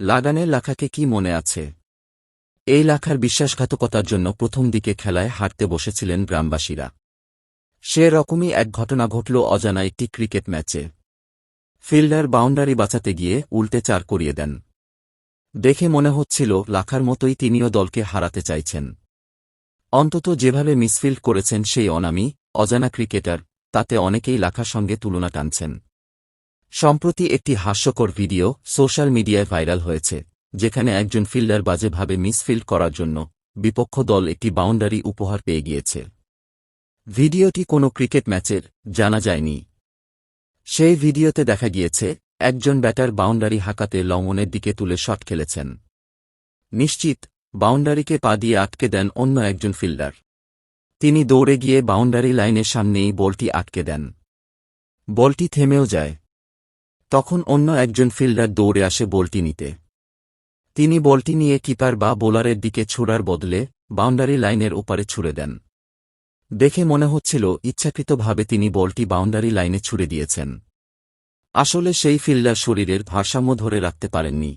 লাগানের লাখাকে কি মনে আছে? এই লাখার বিশ্বাসঘাতকতার জন্য প্রথম দিকে খেলায় হারতে বসেছিলেন গ্রামবাসীরা। সে রকমই এক ঘটনা ঘটল অজানা একটি ক্রিকেট ম্যাচে। ফিল্ডার বাউন্ডারি বাঁচাতে গিয়ে উল্টে চার করিয়ে দেন। দেখে মনে হচ্ছিল লাখার মতোই তিনিও দলকে হারাতে চাইছেন। অন্তত যেভাবে মিসফিল্ড করেছেন সেই অনামি, অজানা ক্রিকেটার, তাতে অনেকেই লাখার সঙ্গে তুলনা টানছেন। সম্প্রতি একটি হাস্যকর ভিডিও সোশ্যাল মিডিয়ায় ভাইরাল হয়েছে, যেখানে একজন ফিল্ডার বাজেভাবে মিসফিল্ড করার জন্য বিপক্ষ দল একটি বাউন্ডারি উপহার পেয়ে গিয়েছে। ভিডিওটি কোনো ক্রিকেট ম্যাচের জানা যায়নি। সেই ভিডিওতে দেখা গিয়েছে, একজন ব্যাটার বাউন্ডারি হাকাতে লঙ্ঘনের দিকে তুলে শট খেলেছেন। নিশ্চিত, বাউন্ডারিকে পা দিয়ে আটকে দেন অন্য একজন ফিল্ডার। তিনি দৌড়ে গিয়ে বাউন্ডারি লাইনের সামনেই বলটি আটকে দেন। বলটি থেমেও যায়। তখন অন্য একজন ফিল্ডার দৌড়ে আসে বলটি নিতে। তিনি বলটি নিয়ে কিপার বা বোলারের দিকে ছুড়ার বদলে বাউন্ডারি লাইনের ওপারে ছুড়ে দেন। দেখে মনে হচ্ছিল ইচ্ছাকৃতভাবে তিনি বলটি বাউন্ডারি লাইনে ছুড়ে দিয়েছেন। আসলে সেই ফিল্ডার শরীরের ভারসাম্য ধরে রাখতে পারেননি।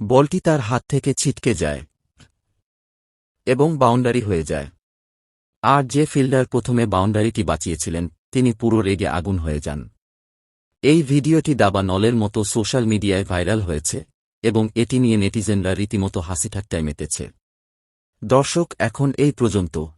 বলটি তার হাত থেকে ছিটকে যায় এবং বাউন্ডারি হয়ে যায়। আর যে ফিল্ডার প্রথমে বাউন্ডারিটি বাঁচিয়েছিলেন, তিনি পুরো রেগে আগুন হয়ে যান। এই ভিডিওটি দাবা নলের মতো সোশ্যাল মিডিয়ায় ভাইরাল হয়েছে, এবং এটি নিয়ে নেটিজেনরা রীতিমতো হাসি হাসিঠাট্টায় মেতেছে। দর্শক, এখন এই পর্যন্ত।